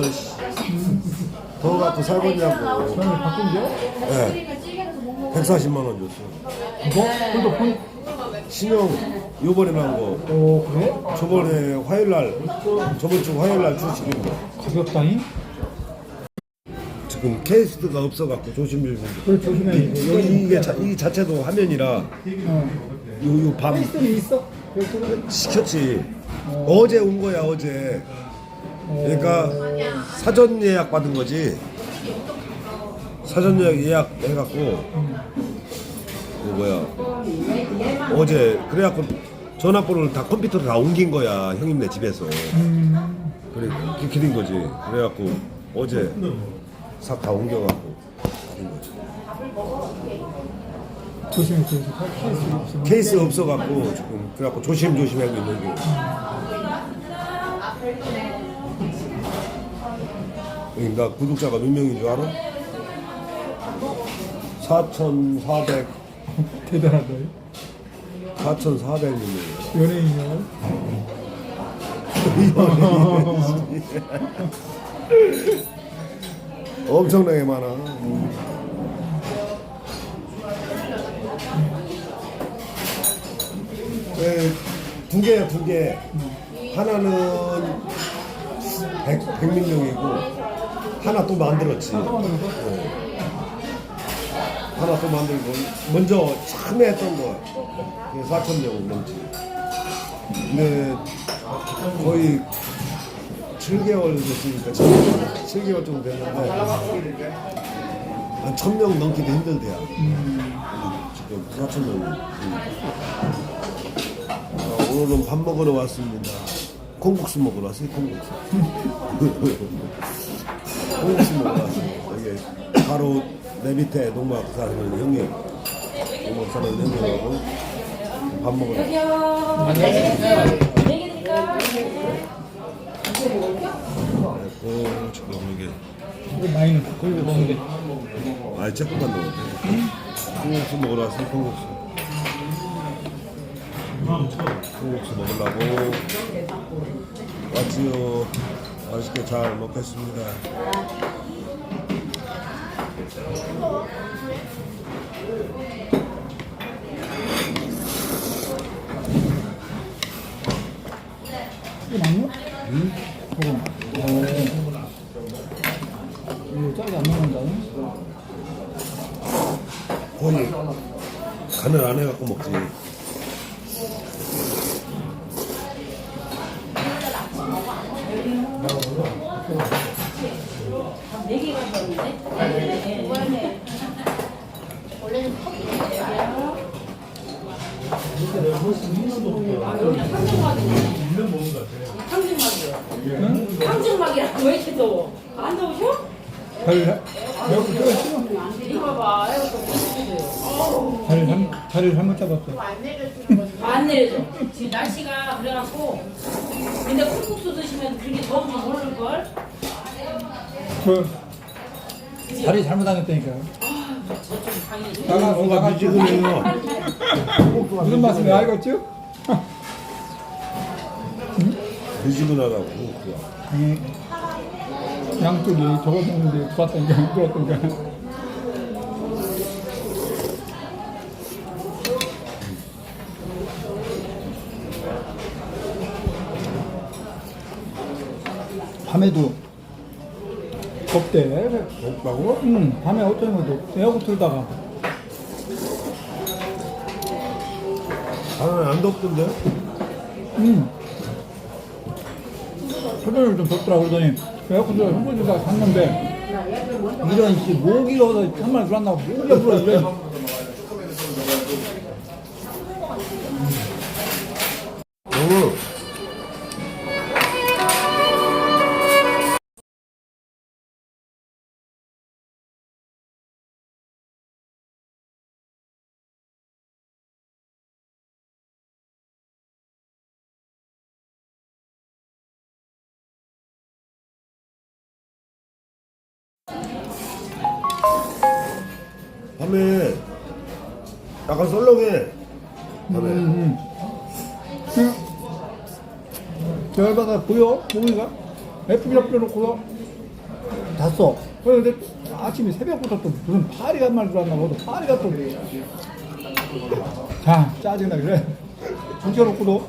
없어. 씨. 더 갖고 살겠냐고. 저는 바꾼 게? 예. 140만 원 줬어. 뭐? 그래도 본, 신용 요번에 나온 거. 어, 그래? 저번에 화요일 날 저번 주 화요일 날 주식인 거. 가볍다잉? 지금 케이스가 없어 갖고 조심조심. 그걸 조심해야지. 여기 이게 자, 이 자체도 화면이라 어. 요요밤 시스템이 있어? 시켰지. 어제 온 거야 어제. 그러니까 사전 예약 받은 거지. 사전 예약 예약 해갖고 그 뭐야 어제 그래갖고 전화번호를 다 컴퓨터로 다 옮긴 거야 형님네 집에서. 그래 기- 기린 거지. 그래갖고 어제 싹 다 옮겨갖고 기린 거지. 조심해, 조심해. 케이스 없어. 케이스 없어갖고 지금 그래갖고 조심조심 하고 있는 게. 여기 나 구독자가 몇 명인 줄 알아? 4,400, 대단하다. 4,400명이에요. 연예인이야. 엄청나게 많아. 네, 두 개, 두 개. 하나는 백, 백민명이고, 하나 또 만들었지. 네. 하나 또 만들고, 먼저 처음에 했던 거, 4천 명 넘지. 근데 거의 7개월 됐으니까 7개월 정도 됐는데 한 1000명 넘기도 힘들대요. 지금 4,000명. 어, 오늘은 밥 먹으러 왔습니다. 콩국수 먹으러 왔어요, 콩국수. 왔어요. 여기 바로 내 밑에 농막 사는 형님. 농막 사는 형님하고 밥 왔어요. 어, 지금 이게 이거 많이 넣고, 이거 먹는 게. 아, 조금만 돼. 콩국수 먹으러 왔어, 콩국수. 콩국수 먹으려고 왔지요. 맛있게 잘 먹겠습니다. 이거 맞나? 응? 이거. 어. 짜게 안 먹는다니? 거의 간을 안 해갖고 먹지. 왜 이렇게 더워? 안 더우셔? 봐, 이거 또 다리를 한, 다리를 잘못 잡았어. 안 내려져. 지금 날씨가 그래갖고. 근데 콩국수 드시면 그렇게 더운지 모를걸? 그, 다리 잘못 당했다니까. 저쪽 방이. 나가, 나가. 미지근해요. 무슨 말씀이야, 알겠죠? 미지근하다고. 콩국수가. 아니, 양쪽이 저거 먹는데 좋았던가, 그렇던가. 밤에도 덥대. 덥다고? 응, 밤에 어쩌면 에어컨 틀다가. 나는 안 덥던데? 응. 초저녁 좀 덥더라 그러더니 에어컨 틀어 선물 주다가 샀는데 이런 씨 모기가 한마리 불안나고 모기가 불어 이런 밤에 약간 썰렁해. 밤에. 응. 응. 열받아 보여 모기가 예쁘게 잡혀놓고서 잤어. 그런데 아침에 새벽부터 또 무슨 파리가 한 마리 들어왔나 보다. 파리가 또. 자, 짜증나 그래. 중켜놓고도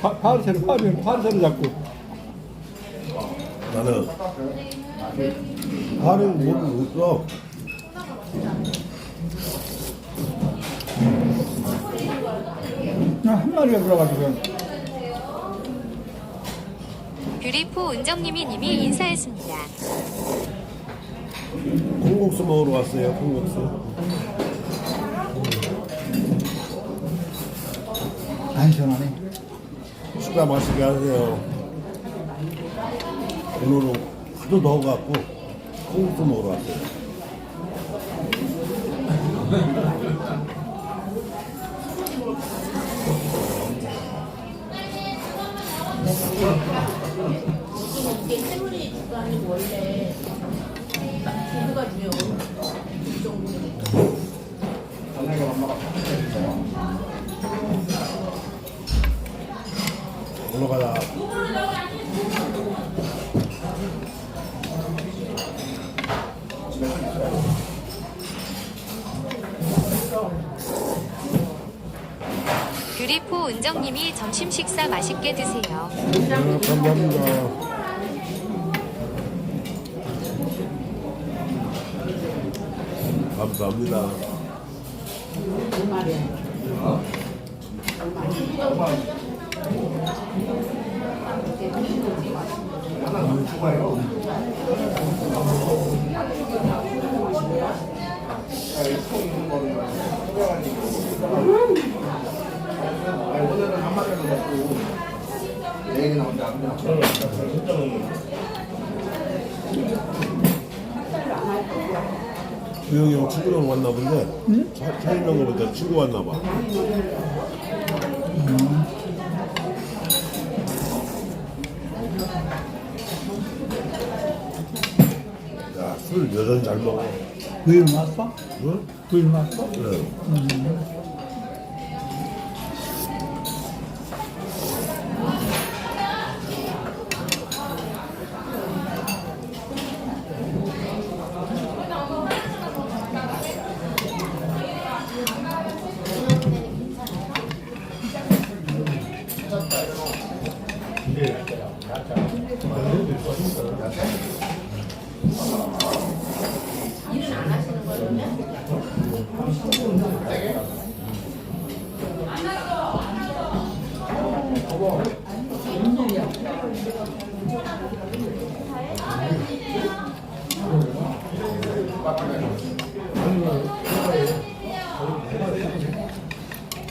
파, 파리새를, 파리, 파리새를 잡고. 나는 파를 모르겠어. 그냥 한 마리가 들어가지고. 뷰리포 은정님이 님이 인사했습니다. 콩국수 먹으러 왔어요. 콩국수. 안 시원하네. 식사 맛있게 하세요. 오늘은 하도 더워갖고 콩국수 먹으러 왔어요. 뷰리포 은정님이 점심 식사 맛있게 드세요. 네, 감사합니다. 감사합니다. 주영이 형 친구랑 왔나 본데 차, 차 있는 거 보니까 친구 왔나 봐. 야, 술 여전 잘 먹어. 부인 왔어? 응? 부인 왔어? 그래.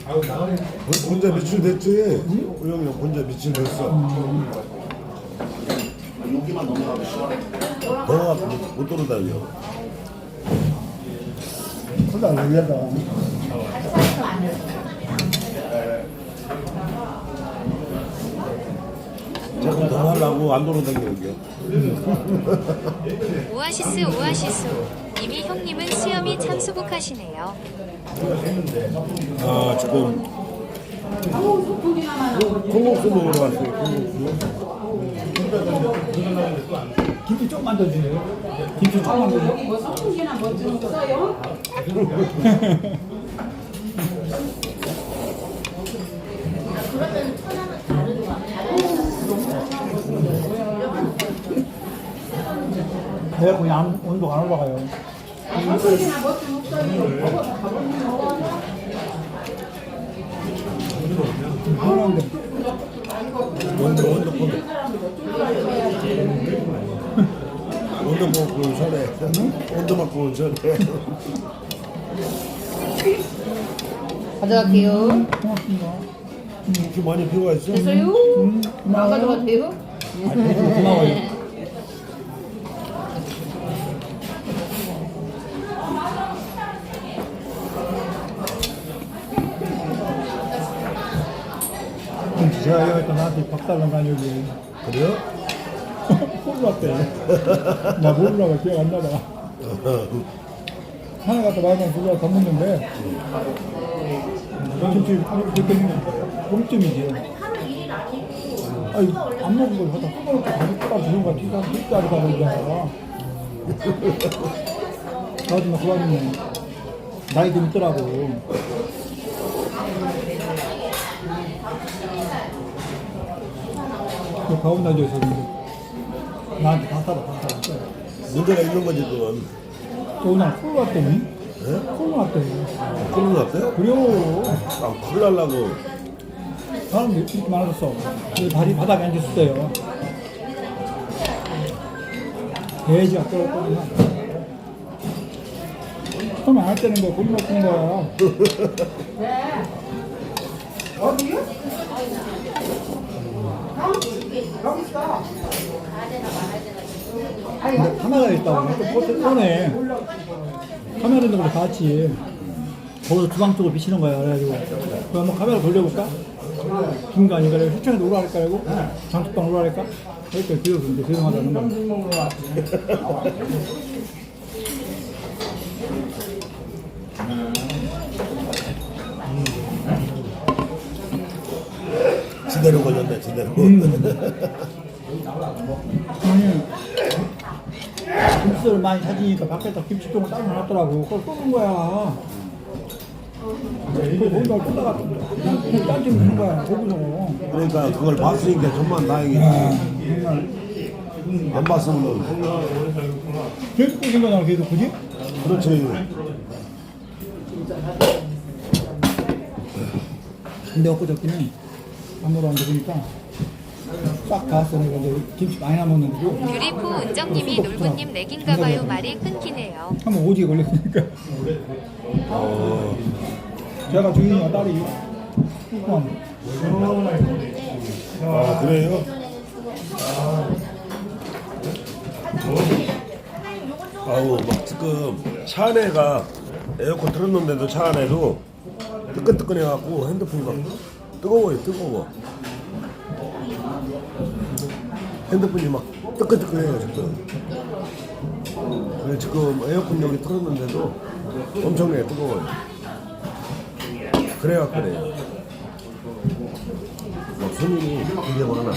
본- 본자 며칠 됐지? 우영이 형 본자 며칠 됐어. 더워갖고 못, 못 돌아다녀. 그다 여기다. 조금 더 하려고 안 돌아다니는 게. 오아시스 오아시스. 님이 형님은 수염이 참 수북하시네요. 아, 지금 먹으러 왔어요. 김치 조금만 더 주세요. 김치 조금만 더 주세요. 그러면 배가 그냥 안- 온도가 안 올라가요. 그런데 원도 원도 가져갈게요. 고맙습니다. 이렇게 많이 필요했어? 됐어요? 안 가져가도 돼요? 고마워요. 제가 여기 또 나한테 박살난 거 아니고 그래요? 몰랐대. 나 모르라고 기억 안 나봐. 하나 갖다 말만 불러 더 먹는데. 김치 일일 아니고 아니 안 먹은 걸 갖다 뜯어놓고 다시 뜯어 주는 거야. 뒤가 뒤까지 가고 있잖아 나중에 그 와중에 나이 좀 있더라고 그 가온 날도 있었는데 나한테 다 사라 문제가 있는 거지 그건. 저 오늘 콜로 왔더니? 예? 콜로 왔더니. 큰일 났대? 그래요. 아 큰일 날라고. 사람들이 이렇게 많아졌어. 그 다리 바닥에 앉았어요. 돼지가 떨어졌거든요 처음에 안할 때는 거 고기 먹는 거야 근데 카메라 있다고. 또 꽂- 꺼내 카메라 있는 거 같이. 거기서 주방 쪽으로 비치는 거야. 그래가지고 그럼 한번 카메라 돌려볼까? 중간이 그래 휴창에도 오라 할까? 그리고 장식방 오라 할까? 이렇게 이제 죄송하다는 거 야 지대로 걸렸네 지대로. 아니 김치를 많이 찾으니까 밖에다 김치통을 따로 놨더라고 그걸 쏘는 거야 그걸 거기다 쏘다가 그냥 딴짓 넣는 거야 거기서 그러니까 그걸 봤으니까 정말 다행이지. 안 봤으면 계속 쏘는 거잖아 계속 그지? 그렇지. 근데 엊그저께는 아무도 안 들으니까 싹 닿았어 내가 이제 김치 많이 남았는데도 유리포 은정님이 놀부님 렉인가봐요 말이 끊기네요. 한번 오지게 걸렸으니까 어. 제가 주인이와 딸이 조금 아 그래요? 아우 막 지금 차 안에가 에어컨 틀었는데도 차 안에도 뜨끈뜨끈해갖고 핸드폰이 막 뜨거워요 뜨거워 핸드폰이 막 뜨끈뜨끈해요 지금 그래 지금 에어컨 여기 틀었는데도 엄청나게 뜨거워요 그래갖고 그래요 막 손님이 되게 많아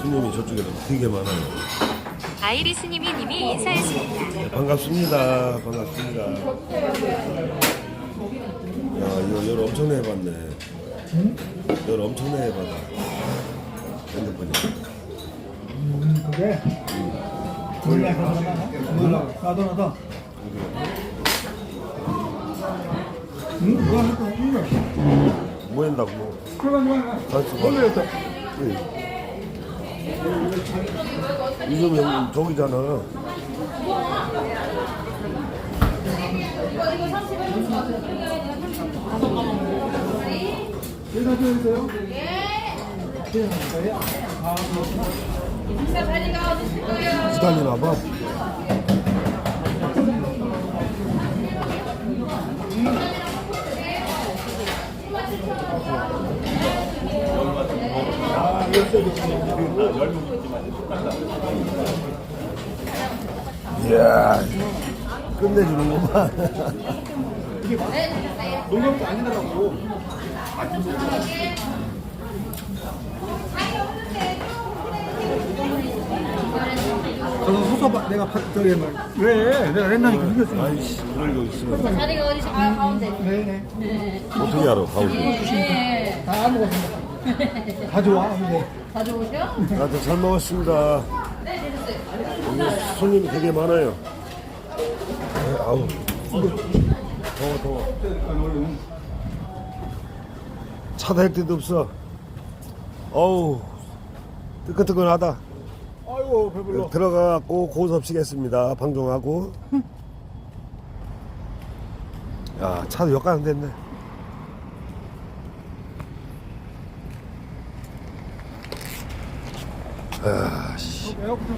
손님이 저쪽에도 되게 많아요 아이리스님이 님이 인사했습니다. 네, 반갑습니다. 반갑습니다. 야, 이거 열 엄청나게 해봤네. 열 엄청나게 해봤다. 핸드폰이. 음, 그게 몰라 몰라 나도 나도 응? 그거 할거 없는 뭐 한다고? 뭐. 그러면 그만 단수 올려줬어 요즘 여기 저기잖아. 여기 다 줘주세요 기다리나 봐. 이야, 끝내주는구만. 농협도 아니더라고 저는 소서 내가 파, 저기 뭐, 왜 내가 옛날에 이겼어 아이씨, 그러고 있으면 자리가 어디 가 가운데. 네네 어떻게 알아, 가오지? 네. 다 먹었습니다 다 좋아 근데 가져오셔? 나도 잘 먹었습니다. 여기 손님이 되게 많아요. 네, 아우. 더워, 더워. 할 데도 없어. 어우, 뜨끈뜨끈하다. 아이고 배불러 들어가고 고섭 시겠습니다. 방종하고. 야, 차도 역가는 됐네. 아, 씨. 에어컨